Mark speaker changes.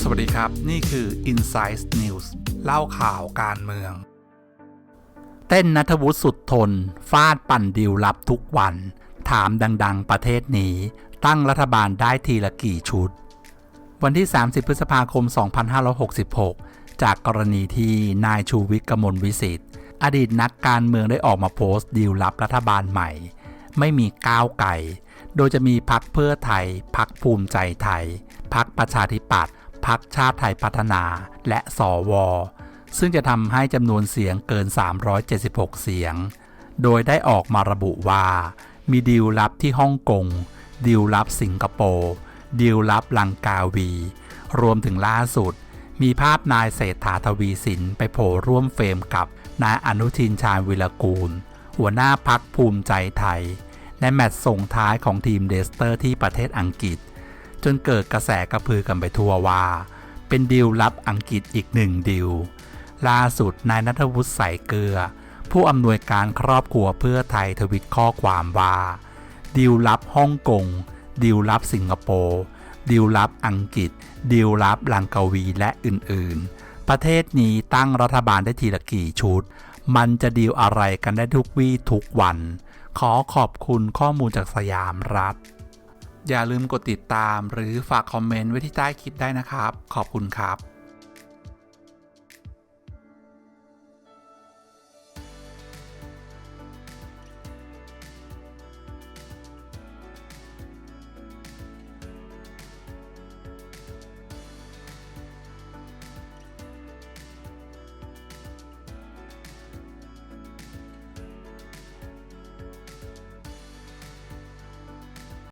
Speaker 1: สวัสดีครับ นี่คือ Insight News เล่าข่าวการเมือง เต้นนัทวุฒิสุดทน ฟาดปั่นดิวลับทุกวัน ถามดัง ๆ ประเทศนี้ ตั้งรัฐบาลได้ทีละกี่ชุด วันที่ 30 พฤษภาคม 2566 จากกรณีที่นายชูวิทย์กมลวิสิทธิ์อดีตนักการเมืองได้ออกมาโพสต์ดีลลับรัฐบาลใหม่ ไม่มีก้าวไก่ โดยจะมีพักเพื่อไทย พักภูมิใจไทย พักประชาธิปัตย์ พักชาติไทยพัฒนา และสวซึ่งจะทำให้จำนวนเสียงเกิน 376 เสียง โดยได้ออกมาระบุว่า มีดีลลับที่ฮ่องกง ดีลลับสิงคโปร์ ดีลลับลังกาวี รวมถึงล่าสุด มีภาพนายเศรษฐาทวีสินไปโผล่ร่วมเฟรมกับนายอนุทินชาญวิรกูล หัวหน้าพักภูมิใจไทย ในแมตช์ส่งท้ายของทีมเดสเตอร์ที่ประเทศอังกฤษ จนเกิดกระแสกระพือกันไปทั่วว่า เป็นดีลลับอังกฤษอีกหนึ่งดีลล่าสุดนายนัทวุฒิใส่เกลือ ผู้อำนวยการครอบครัวเพื่อไทยทวิตข้อความว่าดีลลับฮ่องกงดีลลับสิงคโปร์ดีลลับอังกฤษดีลลับลังกาวีและอื่นๆ ประเทศนี้ตั้งรัฐบาลได้ทีละกี่ชุด มันจะดีลอะไรกันได้ทุกวี่ทุกวัน ขอขอบคุณข้อมูลจากสยามรัฐ อย่าลืมกดติดตามหรือฝากคอมเมนต์ไว้ที่ใต้คลิปได้นะครับ ขอบคุณครับ